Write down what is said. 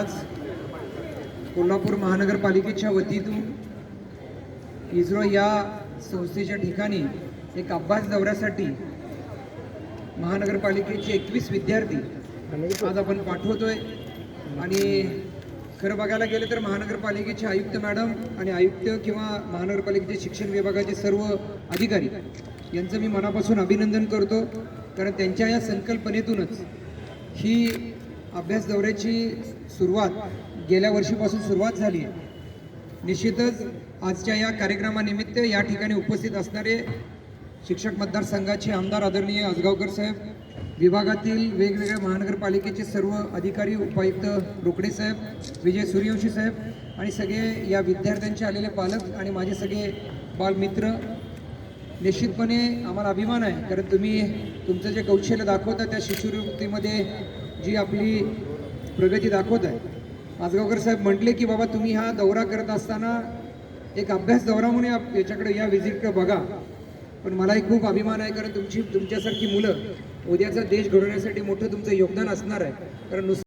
आज कोल्हापूर महानगरपालिकेच्या वतीतून इस्रो या संस्थेच्या ठिकाणी एक अभ्यास दौऱ्यासाठी महानगरपालिकेचे एकवीस विद्यार्थी आज आपण पाठवतोय. आणि खरं बघायला गेलं तर महानगरपालिकेचे आयुक्त मॅडम आणि आयुक्त किंवा महानगरपालिकेचे शिक्षण विभागाचे सर्व अधिकारी यांचं मी मनापासून अभिनंदन करतो. कारण त्यांच्या या संकल्पनेतूनच ही अभ्यास दौऱ्याची सुरुवात गेल्या वर्षीपासून सुरुवात झाली आहे. निश्चितच आजच्या या कार्यक्रमानिमित्त या ठिकाणी उपस्थित असणारे शिक्षक मतदारसंघाचे आमदार आदरणीय आजगावकर साहेब विभागातील वेगवेगळ्या महानगरपालिकेचे सर्व अधिकारी उपायुक्त रोकडे साहेब विजय सूर्यवंशी साहेब आणि सगळे या विद्यार्थ्यांचे आलेले पालक आणि माझे सगळे बालमित्र निश्चितपणे आम्हाला अभिमान आहे. कारण तुम्ही तुमचं जे कौशल्य दाखवता त्या शिष्यवृत्तीमध्ये जी आपली प्रगती दाखवत आहे. आजगावकर साहेब म्हटले की बाबा तुम्ही हा दौरा करत असताना एक अभ्यास दौरा म्हणून याच्याकडे या व्हिजिटकडे बघा. पण मलाही खूप अभिमान आहे कारण तुमची तुमच्यासारखी मुलं उद्याचा देश घडवण्यासाठी मोठं तुमचं योगदान असणार आहे. कारण नुसतं